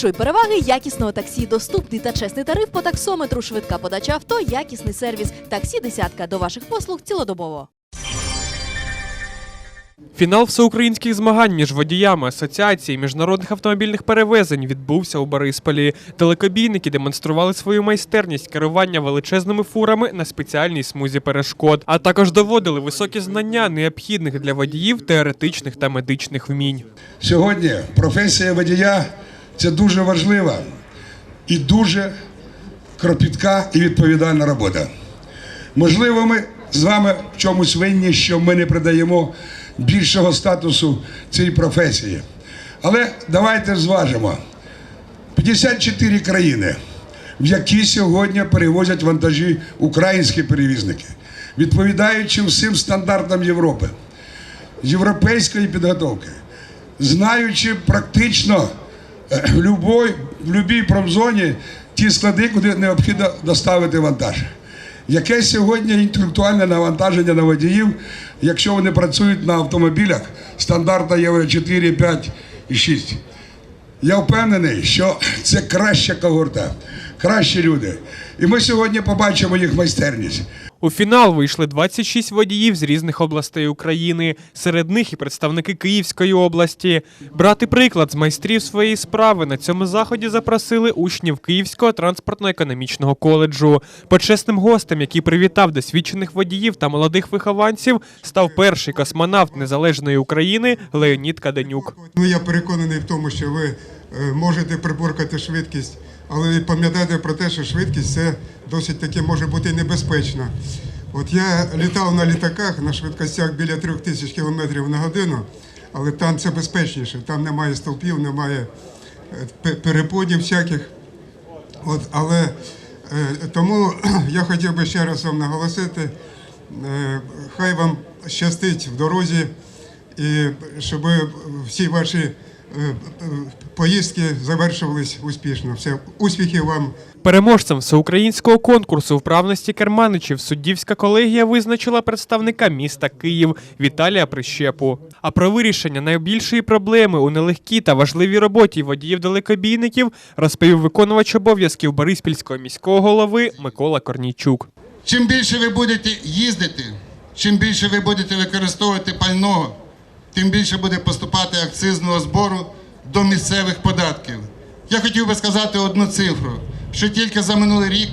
Відчуй переваги якісного таксі, доступний та чесний тариф по таксометру, швидка подача авто, якісний сервіс. Таксі десятка до ваших послуг цілодобово. Фінал всеукраїнських змагань між водіями Асоціації міжнародних автомобільних перевезень відбувся у Борисполі. Далекобійники демонстрували свою майстерність керування величезними фурами на спеціальній смузі перешкод, а також доводили високі знання необхідних для водіїв теоретичних та медичних вмінь. Сьогодні професія водія це дуже важлива і дуже кропітка і відповідальна робота. Можливо, ми з вами в чомусь винні, що ми не придаємо більшого статусу цій професії. Але давайте зважимо: 54 країни, в які сьогодні перевозять вантажі українські перевізники, відповідаючи всім стандартам Європи європейської підготовки, знаючи практично в любой, в любій промзоні ті склади, куди необхідно доставити вантаж. Яке сьогодні інтелектуальне навантаження на водіїв, якщо вони працюють на автомобілях стандарта Євро 4, 5 і 6? Я впевнений, що це краща когорта, кращі люди. І ми сьогодні побачимо їх майстерність. У фінал вийшли 26 водіїв з різних областей України. Серед них і представники Київської області. Брати приклад з майстрів своєї справи на цьому заході запросили учнів Київського транспортно-економічного коледжу. Почесним гостем, який привітав досвідчених водіїв та молодих вихованців, став перший космонавт незалежної України Леонід Каденюк. Ну, я переконаний в тому, що ви е, можете приборкати швидкість, але пам'ятайте про те, що швидкість це досить таки може бути небезпечно. От я літав на літаках на швидкостях біля трьох тисяч кілометрів на годину, але там це безпечніше, там немає стовпів, немає е, переподів всяких. От, але е, тому я хотів би ще раз вам наголосити, е, хай вам щастить в дорозі, і щоб всі ваші поїздки завершувались успішно. Все, успіхів вам! Переможцем всеукраїнського конкурсу вправності керманичів суддівська колегія визначила представника міста Київ Віталія Прищепу. А про вирішення найбільшої проблеми у нелегкій та важливій роботі водіїв-далекобійників розповів виконувач обов'язків Бориспільського міського голови Микола Корнійчук. Чим більше ви будете їздити, чим більше ви будете використовувати пального, тим більше буде поступати акцизного збору до місцевих податків. Я хотів би сказати одну цифру, що тільки за минулий рік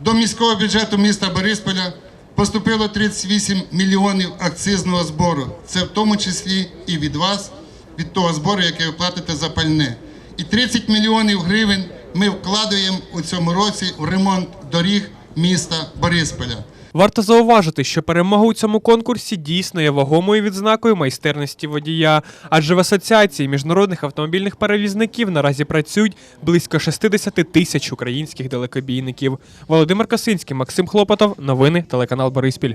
до міського бюджету міста Борисполя поступило 38 мільйонів акцизного збору. Це в тому числі і від вас, від того збору, який ви платите за пальне. І 30 мільйонів гривень ми вкладаємо у цьому році в ремонт доріг міста Борисполя. Варто зауважити, що перемога у цьому конкурсі дійсно є вагомою відзнакою майстерності водія, адже в асоціації міжнародних автомобільних перевізників наразі працюють близько 60 тисяч українських далекобійників. Володимир Косинський, Максим Хлопотов, новини телеканал Бориспіль.